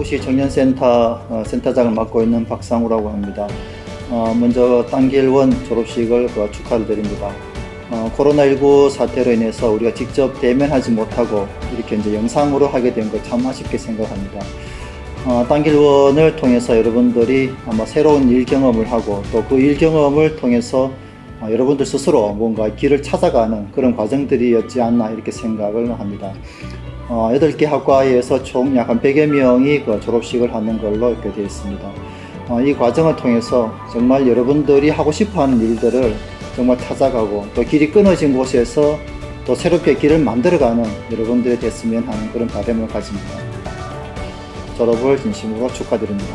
서울시 청년센터 어, 센터장을 맡고 있는 박상우라고 합니다. 어, 먼저 단길원 졸업식을 그 축하를 드립니다. 어, 코로나19 사태로 인해서 우리가 직접 대면하지 못하고 이렇게 이제 영상으로 하게 된것참 아쉽게 생각합니다. 어, 단길원을 통해서 여러분들이 아마 새로운 일 경험을 하고 또 그 일 경험을 통해서 어, 여러분들 스스로 뭔가 길을 찾아가는 그런 과정들이었지 않나 이렇게 생각을 합니다. 어, 8개 학과에서 총 약 한 100여 명이 그 졸업식을 하는 걸로 이렇게 되어 있습니다. 어, 이 과정을 통해서 정말 여러분들이 하고 싶어 하는 일들을 정말 찾아가고 또 길이 끊어진 곳에서 또 새롭게 길을 만들어가는 여러분들이 됐으면 하는 그런 바람을 가집니다. 졸업을 진심으로 축하드립니다.